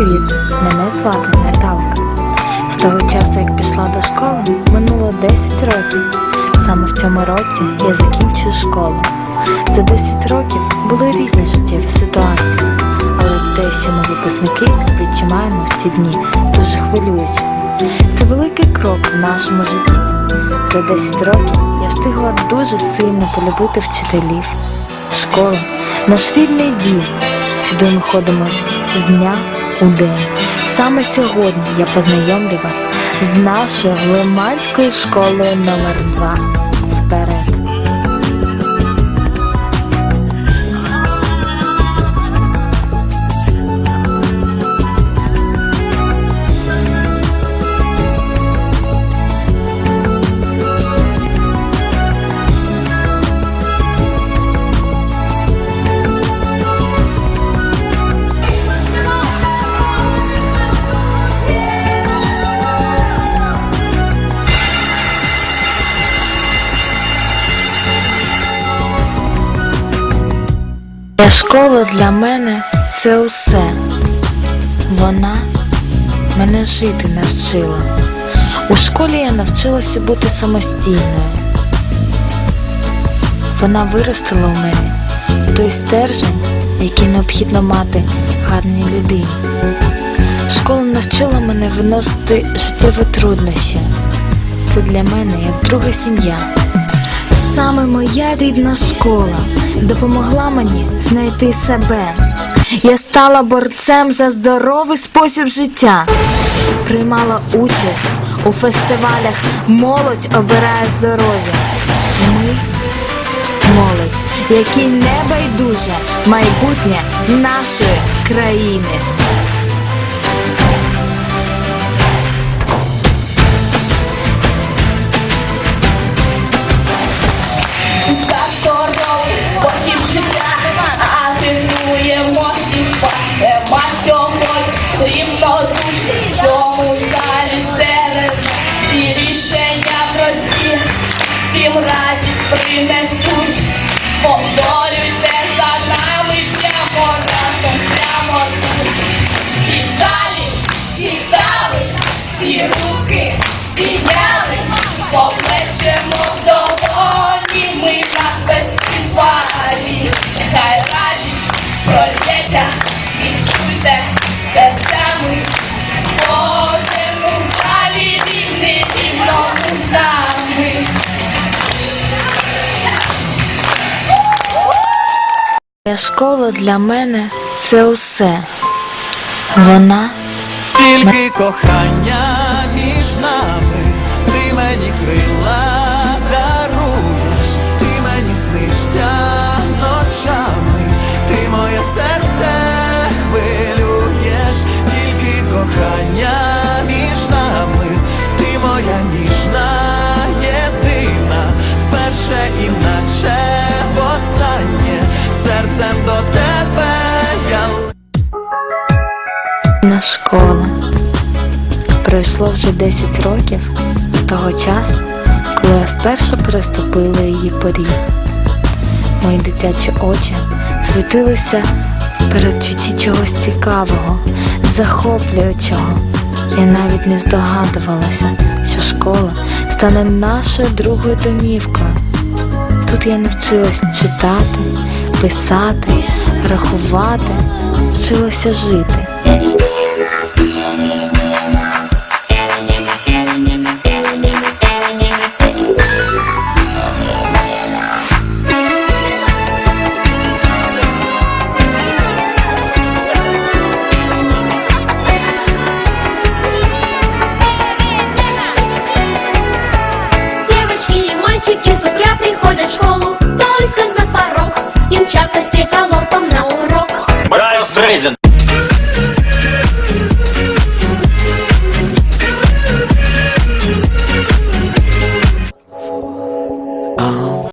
Привіт! Мене звати Наталка. З того часу, як пішла до школи, минуло 10 років. Саме в цьому році я закінчую школу. За 10 років були різні життєві ситуації, але те, що ми випускники відчуваємо в ці дні, дуже хвилююче. Це великий крок в нашому житті. За 10 років я встигла дуже сильно полюбити вчителів, школу, наш рідний дім. Сюди ми ходимо з дня у день. Саме сьогодні я познайомлю вас з нашою Лиманською школою номер 2 Моя школа для мене це усе. Вона мене жити навчила. У школі я навчилася бути самостійною. Вона виростила у мене той стержень, який необхідно мати гарній людині. Школа навчила мене виносити життєві труднощі. Це для мене як друга сім'я. Саме моя рідна школа допомогла мені знайти себе. Я стала борцем за здоровий спосіб життя, приймала участь у фестивалях Молодь обирає здоров'я. Ми молодь, які не байдуже майбутнє нашої країни. Всім радість принесуть, школа для мене це усе. Вона Тільки кохання між нами, ти мені крила даруєш, ти мені снишся ночами, ти моє серце хвилюєш, тільки кохання між нами, ти моя ніжна школа. Пройшло вже 10 років того часу, коли я вперше переступила її поріг. Мої дитячі очі світилися передчутті чогось цікавого, захоплюючого. Я навіть не здогадувалася, що школа стане нашою другою домівкою. Тут я навчилась читати, писати, рахувати, вчилася жити. Только за порог. И мчатся все галопом на урок. Брайан Стрейзен.